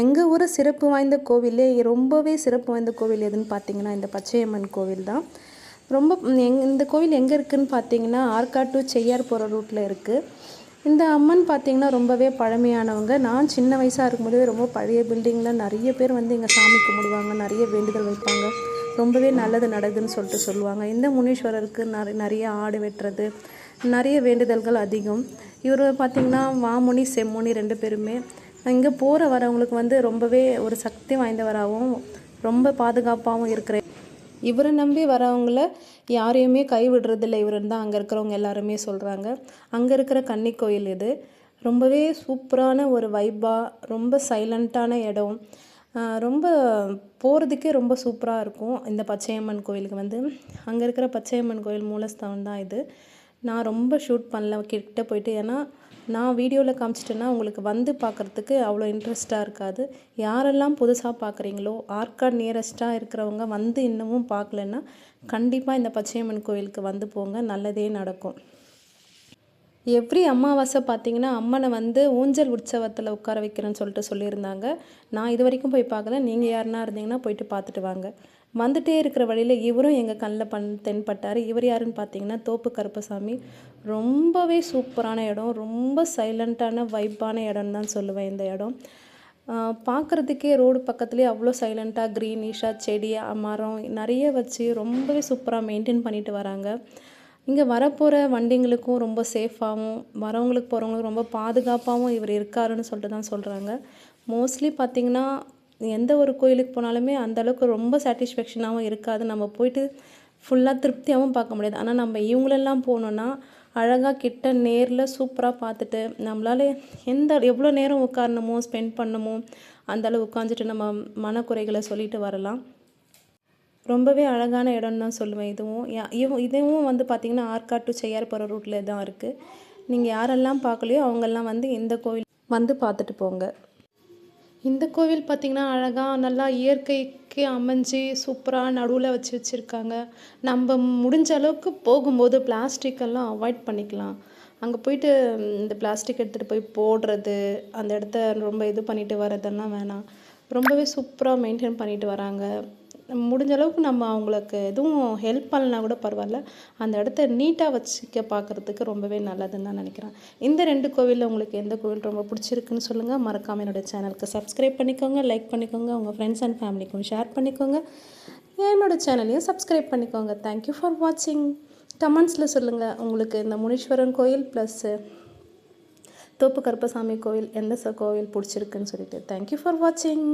எங்கள் ஊர் சிறப்பு வாய்ந்த கோவிலே ரொம்பவே சிறப்பு வாய்ந்த கோவில் எதுன்னு பார்த்தீங்கன்னா இந்த பச்சையம்மன் கோவில் தான். ரொம்ப எங் இந்த கோவில் எங்கே இருக்குதுன்னு பார்த்தீங்கன்னா ஆற்காடு செய்யார் போகிற ரூட்டில் இருக்குது இந்த அம்மன் பார்த்தீங்கன்னா ரொம்பவே பழமையானவங்க. நான் சின்ன வயசாக இருக்கும்போதே ரொம்ப பழைய பில்டிங்கில் நிறைய பேர் வந்து இங்கே சாமி கும்பிடுவாங்க நிறைய வேண்டுதல் வைப்பாங்க. ரொம்பவே நல்லது நடக்குதுன்னு சொல்லிட்டு சொல்லுவாங்க. இந்த முனீஸ்வரருக்கு நிறைய நிறைய ஆடு வெட்டுறது நிறைய வேண்டுதல்கள் அதிகம். இவர் பார்த்திங்கன்னா வாமுனி செம்முனி ரெண்டு பேருமே இங்கே போகிற வரவங்களுக்கு வந்து ரொம்பவே ஒரு சக்தி வாய்ந்தவராகவும் ரொம்ப பாதுகாப்பாகவும் இருக்கிற. இவரை நம்பி வரவங்கள யாரையுமே கைவிடுறதில்லை. இவருன்னு தான் அங்கே இருக்கிறவங்க எல்லாருமே சொல்கிறாங்க அங்கே இருக்கிற கன்னி கோயில் இது. ரொம்பவே சூப்பரான ஒரு வைப்பாக ரொம்ப சைலண்ட்டான இடம். ரொம்ப போகிறதுக்கே ரொம்ப சூப்பராக இருக்கும் இந்த பச்சையம்மன் கோயிலுக்கு வந்து. அங்கே இருக்கிற பச்சையம்மன் கோயில் மூலஸ்தானம் தான் இது. நான் ரொம்ப ஷூட் பண்ணல கிட்ட போயிட்டு. ஏன்னா நான் வீடியோவில் காமிச்சிட்டேன்னா உங்களுக்கு வந்து பார்க்குறதுக்கு அவ்வளோ இன்ட்ரெஸ்ட்டாக இருக்காது. யாரெல்லாம் புதுசாக பார்க்குறீங்களோ ஆற்காடு நியரஸ்ட்டாக இருக்கிறவங்க வந்து இன்னமும் பார்க்கலன்னா கண்டிப்பாக இந்த பச்சையம்மன் கோயிலுக்கு வந்து போங்க நல்லதே நடக்கும். எவ்ரி அமாவாசை பார்த்தீங்கன்னா அம்மனை வந்து ஊஞ்சல் உற்சவத்தில் உட்கார வைக்கிறேன்னு சொல்லிட்டு சொல்லியிருந்தாங்க. நான் இது வரைக்கும் போய் பார்க்கல. நீங்கள் யாருன்னா இருந்தீங்கன்னா போயிட்டு பார்த்துட்டு வாங்க. வந்துட்டே இருக்கிற வழியில் இவரும் எங்கள் கண்ணில் பண் தென்பட்டார். இவர் யாருன்னு பார்த்தீங்கன்னா தோப்பு கருப்பசாமி. ரொம்பவே சூப்பரான இடம். ரொம்ப சைலண்ட்டான வைப்பான இடம்னு தான் சொல்லுவேன் இந்த இடம். பார்க்குறதுக்கே ரோடு பக்கத்துலேயே அவ்வளோ சைலண்ட்டாக க்ரீனிஷாக செடி மரம் நிறைய வச்சு ரொம்பவே சூப்பராக மெயின்டைன் பண்ணிட்டு வராங்க. இங்கே வரப்போகிற வண்டிங்களுக்கும் ரொம்ப சேஃபாகவும் வரவங்களுக்கு போகிறவங்களுக்கு ரொம்ப பாதுகாப்பாகவும் இவர் இருக்காருன்னு சொல்லிட்டு தான் சொல்கிறாங்க மோஸ்ட்லி பார்த்திங்கன்னா எந்த ஒரு கோயிலுக்கு போனாலுமே அந்தளவுக்கு ரொம்ப சாட்டிஸ்ஃபேக்ஷனாகவும் இருக்காது. நம்ம போயிட்டு ஃபுல்லாக திருப்தியாகவும் பார்க்க முடியாது. ஆனால் நம்ம இவங்களெல்லாம் போனோன்னா அழகாக கிட்ட நேரில் சூப்பராக பார்த்துட்டு நம்மளால எந்த எவ்வளோ நேரம் உட்காரணுமோ ஸ்பெண்ட் பண்ணணுமோ அந்த அளவு உட்காந்துட்டு நம்ம மனக்குறைகளை சொல்லிட்டு வரலாம். ரொம்பவே அழகான இடம்னு தான் சொல்லுவேன். இதுவும் யா- இவ- இதுவும் வந்து பார்த்திங்கன்னா ஆற்காடு டு செய்யார் போகிற ரூட்டில் தான் இருக்குது நீங்கள் யாரெல்லாம் பார்க்கலையோ அவங்கெல்லாம் வந்து இந்த கோயில் வந்து பார்த்துட்டு போங்க. இந்த கோவில் பார்த்திங்கன்னா அழகாக நல்லா இயற்கைக்கு அமைஞ்சு சூப்பராக நடுவில் வச்சு வச்சுருக்காங்க. நம்ம முடிஞ்ச அளவுக்கு போகும்போது பிளாஸ்டிக்கெல்லாம் எல்லாம் அவாய்ட் பண்ணிக்கலாம். அங்கே போயிட்டு இந்த பிளாஸ்டிக் எடுத்துகிட்டு போய் போடுறது அந்த இடத்த ரொம்ப இது பண்ணிட்டு வரதெல்லாம் வேணாம். ரொம்பவே சூப்பராக மெயின்டைன் பண்ணிட்டு வராங்க. முடிஞ்ச அளவுக்கு நம்ம அவங்களுக்கு எதுவும் ஹெல்ப் பண்ணலனா கூட பரவாயில்ல. அந்த இடத்த நீட்டாக வச்சுக்க பார்க்குறதுக்கு ரொம்பவே நல்லதுன்னு தான் நினைக்கிறேன். இந்த ரெண்டு கோவிலில் உங்களுக்கு எந்த கோவில் ரொம்ப பிடிச்சிருக்குன்னு சொல்லுங்கள் மறக்காமல் என்னோட சேனலுக்கு சப்ஸ்கிரைப் பண்ணிக்கோங்க லைக் பண்ணிக்கோங்க உங்கள் ஃப்ரெண்ட்ஸ் அண்ட் ஃபேமிலிக்கும் ஷேர் பண்ணிக்கோங்க. என்னோட சேனலையும் சப்ஸ்கிரைப் பண்ணிக்கோங்க. தேங்க்யூ ஃபார் வாட்சிங் கமெண்ட்ஸில் சொல்லுங்கள் உங்களுக்கு இந்த முனீஸ்வரன் கோயில் ப்ளஸ்ஸு தோப்பு கருப்பசாமி கோவில் எந்த ச கோவில் பிடிச்சிருக்குன்னு சொல்லிட்டு. தேங்க்யூ ஃபார் வாட்சிங்